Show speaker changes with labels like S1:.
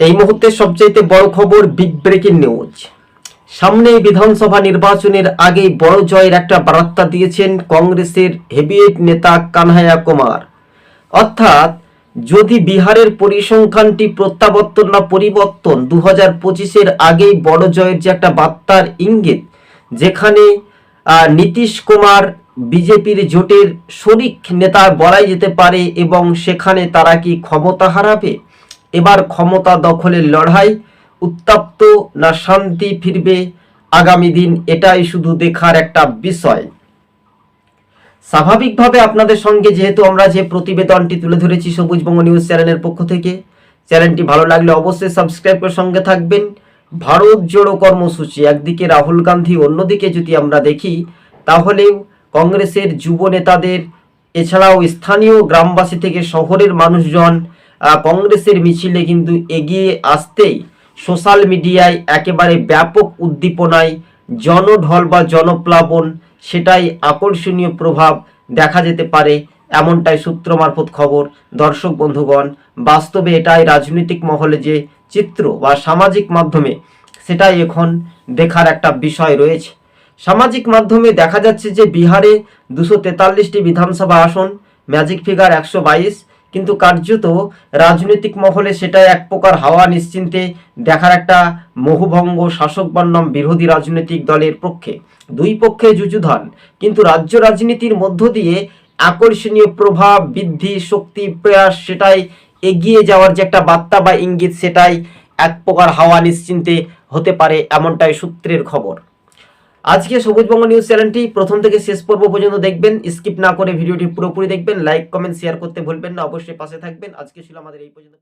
S1: এই মুহূর্তে সবচাইতে বড় খবর বিগ ব্রেকিং নিউজ সামনে বিধানসভা নির্বাচনের আগে বড় জয়ের একটা বার্তা দিয়েছেন কংগ্রেসের হেভিয়েট নেতা কানহায়া কুমার। অর্থাৎ, যদি বিহারের পরিসংখ্যানটি প্রত্যাবর্তন না পরিবর্তন দু হাজার পঁচিশের আগেই বড় জয়ের যে একটা বার্তার ইঙ্গিত, যেখানে নীতিশ কুমার বিজেপির জোটের শরিক নেতা বলাই যেতে পারে এবং সেখানে তারা কি ক্ষমতা হারাবে? এবার ক্ষমতা দখলের লড়াই, উত্তপ্ত না শান্তি ফিরবে, আগামী দিন এটাই শুধু দেখার একটা বিষয়। স্বাভাবিকভাবে আপনাদের সঙ্গে যেহেতু আমরা যে প্রতিবেদনটি তুলে ধরেছি সবুজ সবুজবঙ্গ নিউজ চ্যানেলের পক্ষ থেকে, চ্যানেলটি ভালো লাগলে অবশ্যই সাবস্ক্রাইব করে সঙ্গে থাকবেন। ভারত জোড়ো কর্মসূচি, একদিকে রাহুল গান্ধী, অন্যদিকে যদি আমরা দেখি, তাহলেও কংগ্রেসের যুব নেতাদের, এছাড়াও স্থানীয় গ্রামবাসী থেকে শহরের মানুষজন কংগ্রেসের মিছিলে কিন্তু এগিয়ে আসতেই সোশ্যাল মিডিয়ায় একেবারে ব্যাপক উদ্দীপনায় জনঢল বা জনপ্লাবন সেটাই আকর্ষণীয় প্রভাব দেখা যেতে পারে এমনটাই সূত্র মারফত খবর। দর্শক বন্ধুগণ, বাস্তবে এটাই রাজনৈতিক মহলে যে চিত্র বা সামাজিক মাধ্যমে, সেটাই এখন দেখার একটা বিষয় রয়েছে। সামাজিক মাধ্যমে দেখা যাচ্ছে যে বিহারে দুশো তেতাল্লিশটি বিধানসভা আসন, ম্যাজিক ফিগার একশো বাইশ কিন্তু কার্যত রাজনৈতিক মহলে সেটা এক প্রকার হাওয়া নিশ্চিন্তে দেখার একটা মোহভঙ্গ শাসক বন্যম বিরোধী রাজনৈতিক দলের পক্ষে। দুই পক্ষে যুযুধান কিন্তু রাজ্য রাজনীতির মধ্য দিয়ে আকর্ষণীয় প্রভাব, বৃদ্ধি, শক্তি, প্রয়াস সেটাই এগিয়ে যাওয়ার যে একটা বার্তা বা ইঙ্গিত সেটাই এক প্রকার হাওয়া নিশ্চিন্তে হতে পারে এমনটাই সূত্রের খবর। আজকে সবুজবঙ্গ নিউজ চ্যানেলটি প্রথম থেকে শেষ পর্ব পর্যন্ত দেখবেন। স্কিপ না করে ভিডিওটি পুরোপুরি দেখবেন। লাইক, কমেন্ট, শেয়ার করতে ভুলবেন না। অবশ্যই পাশে থাকবেন। আজকে ছিল আমাদের এই পর্যন্ত।